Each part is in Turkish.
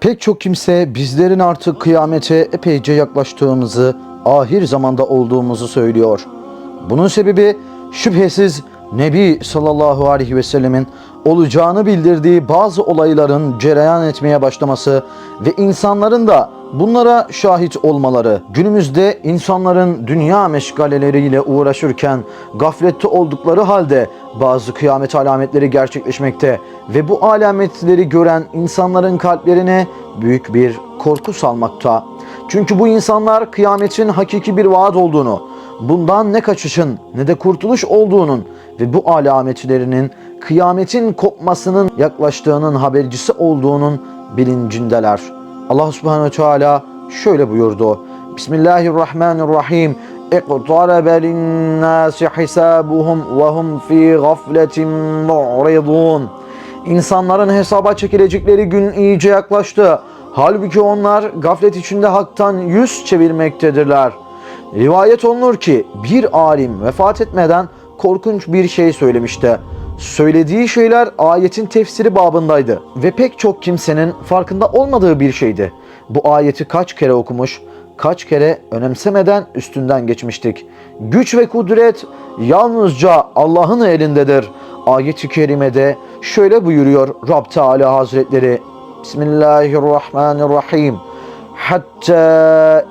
Pek çok kimse bizlerin artık kıyamete epeyce yaklaştığımızı, ahir zamanda olduğumuzu söylüyor. Bunun sebebi şüphesiz Nebi sallallahu aleyhi ve sellemin olacağını bildirdiği bazı olayların cereyan etmeye başlaması ve insanların da bunlara şahit olmaları. Günümüzde insanların dünya meşgaleleriyle uğraşırken gaflette oldukları halde bazı kıyamet alametleri gerçekleşmekte ve bu alametleri gören insanların kalplerine büyük bir korku salmakta. Çünkü bu insanlar kıyametin hakiki bir vaat olduğunu, bundan ne kaçışın ne de kurtuluş olduğunun ve bu alametlerinin kıyametin kopmasının yaklaştığının habercisi olduğunun bilincindeler. Allah subhanehu teala şöyle buyurdu. Bismillahirrahmanirrahim. اقترب للناس حسابهم وهم في غفلة معرضون İnsanların hesaba çekilecekleri gün iyice yaklaştı. Halbuki onlar gaflet içinde haktan yüz çevirmektedirler. Rivayet olunur ki bir alim vefat etmeden korkunç bir şey söylemişti. Söylediği şeyler ayetin tefsiri babındaydı ve pek çok kimsenin farkında olmadığı bir şeydi. Bu ayeti kaç kere okumuş, kaç kere önemsemeden üstünden geçmiştik. Güç ve kudret yalnızca Allah'ın elindedir. Ayet-i kerimede şöyle buyuruyor Rab Teala Hazretleri. Bismillahirrahmanirrahim. حتى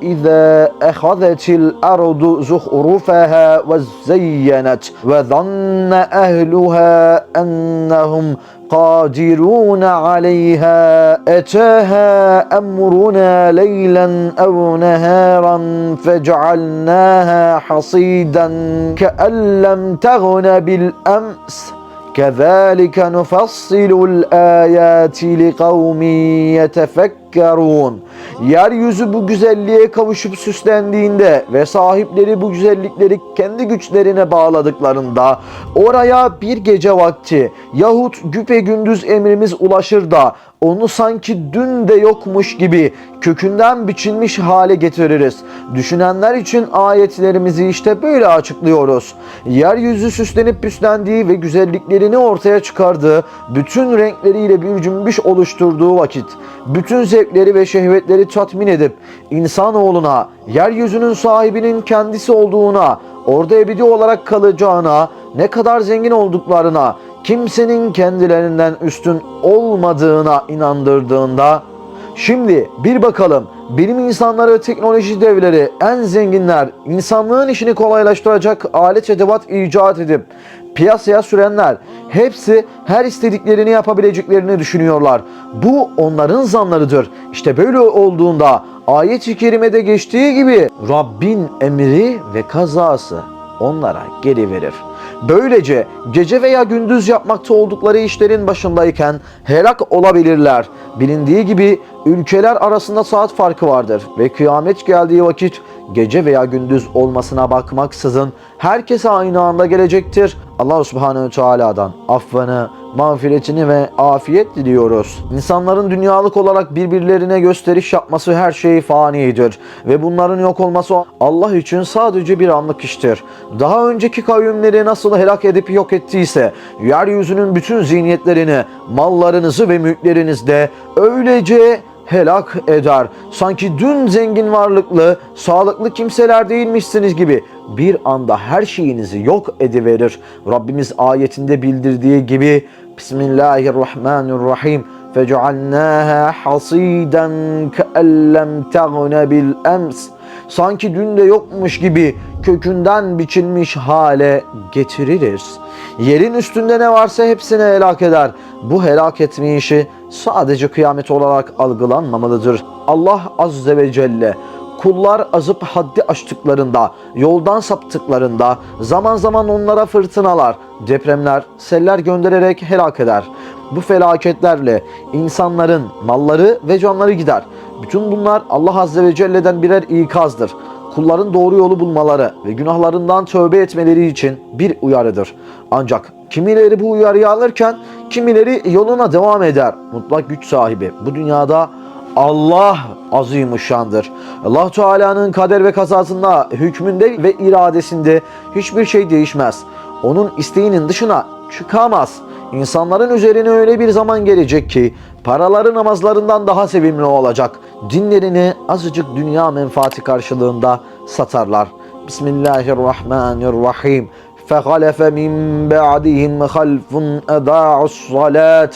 إذا أخذت الأرض زخرفها وزينت وظن أهلها أنهم قادرون عليها أتاها أمرنا ليلا أو نهارا فجعلناها حصيدا كأن لم تغن بالأمس. كذلك نفصل الآيات لقوم يتفكرون. Yeryüzü bu güzelliğe kavuşup süslendiğinde ve sahipleri bu güzellikleri kendi güçlerine bağladıklarında oraya bir gece vakti yahut güpe gündüz emrimiz ulaşır da onu sanki dün de yokmuş gibi kökünden biçilmiş hale getiririz. Düşünenler için ayetlerimizi işte böyle açıklıyoruz. Yeryüzü süslenip püslendiği ve güzelliklerini ortaya çıkardığı, bütün renkleriyle bir cümbüş oluşturduğu vakit, bütün zevkleri ve şehvetleri tatmin edip insanoğluna, yeryüzünün sahibinin kendisi olduğuna, orada ebedi olarak kalacağına, ne kadar zengin olduklarına, kimsenin kendilerinden üstün olmadığına inandırdığında Şimdi bir bakalım bilim insanları, teknoloji devleri, en zenginler, insanlığın işini kolaylaştıracak alet edevat icat edip piyasaya sürenler hepsi her istediklerini yapabileceklerini düşünüyorlar. Bu onların zanlarıdır. İşte böyle olduğunda ayet-i kerimede geçtiği gibi Rabbin emri ve kazası onlara geri verir. Böylece gece veya gündüz yapmakta oldukları işlerin başındayken helak olabilirler. Bilindiği gibi ülkeler arasında saat farkı vardır ve kıyamet geldiği vakit gece veya gündüz olmasına bakmaksızın herkese aynı anda gelecektir. Allah Subhanahu Teala'dan affını, mağfiretini ve afiyet diliyoruz. İnsanların dünyalık olarak birbirlerine gösteriş yapması her şey fanidir ve bunların yok olması Allah için sadece bir anlık iştir. Daha önceki kavimleri nasıl helak edip yok ettiyse yeryüzünün bütün ziynetlerini, mallarınızı ve mülklerinizde öylece helak eder. Sanki dün zengin varlıklı, sağlıklı kimseler değilmişsiniz gibi bir anda her şeyinizi yok ediverir. Rabbimiz ayetinde bildirdiği gibi Bismillahirrahmanirrahim فَجَعَلْنَاهَا حَصِيدًا كَأَلَّمْ تَغْنَ بِالْأَمْسِ Sanki dün de yokmuş gibi kökünden biçilmiş hale getiririz. Yerin üstünde ne varsa hepsini helak eder. Bu helak etme işi sadece kıyamet olarak algılanmamalıdır. Allah Azze ve Celle kullar azıp haddi aştıklarında, yoldan saptıklarında zaman zaman onlara fırtınalar, depremler, seller göndererek helak eder. Bu felaketlerle insanların malları ve canları gider. Bütün bunlar Allah Azze ve Celle'den birer ikazdır. Kulların doğru yolu bulmaları ve günahlarından tövbe etmeleri için bir uyarıdır. Ancak kimileri bu uyarıyı alırken kimileri yoluna devam eder. Mutlak güç sahibi bu dünyada Allah azimuşşandır. Allah Teala'nın kader ve kazasında, hükmünde ve iradesinde hiçbir şey değişmez. Onun isteğinin dışına çıkamaz. İnsanların üzerine öyle bir zaman gelecek ki paraları namazlarından daha sevimli olacak. Dinlerini azıcık dünya menfaati karşılığında satarlar. Bismillahirrahmanirrahim. فَخَلَفَ مِنْ بَعْدِهِمْ خَلْفٌ أَضَاعُوا الصَّلَاةَ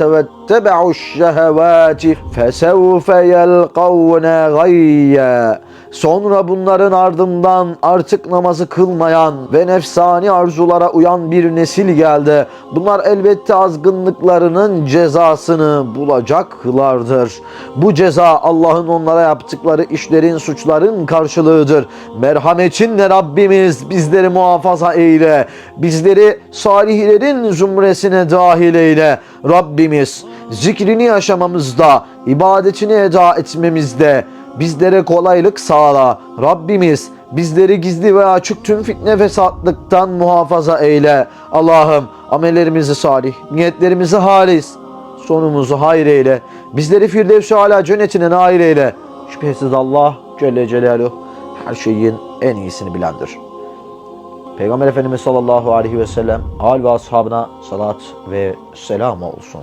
وَاتَّبَعُوا الشَّهَوَاتِ فَسَوْفَ يَلْقَوْنَ غَيًّا Sonra bunların ardından artık namazı kılmayan ve nefsani arzulara uyan bir nesil geldi. Bunlar elbette azgınlıklarının cezasını bulacaklardır. Bu ceza Allah'ın onlara yaptıkları işlerin, suçların karşılığıdır. Merhametinle Rabbimiz bizleri muhafaza eyle. Bizleri salihlerin zümresine dahil eyle. Rabbimiz zikrini yaşamamızda, ibadetini eda etmemizde, bizlere kolaylık sağla. Rabbimiz bizleri gizli ve açık tüm fitne fesatlıktan muhafaza eyle. Allah'ım amellerimizi salih, niyetlerimizi halis, sonumuzu hayır eyle. Bizleri Firdevs-i Ala cennetine nail eyle. Şüphesiz Allah Celle Celaluhu her şeyin en iyisini bilendir. Peygamber Efendimiz sallallahu aleyhi ve sellem al ve ashabına salat ve selam olsun.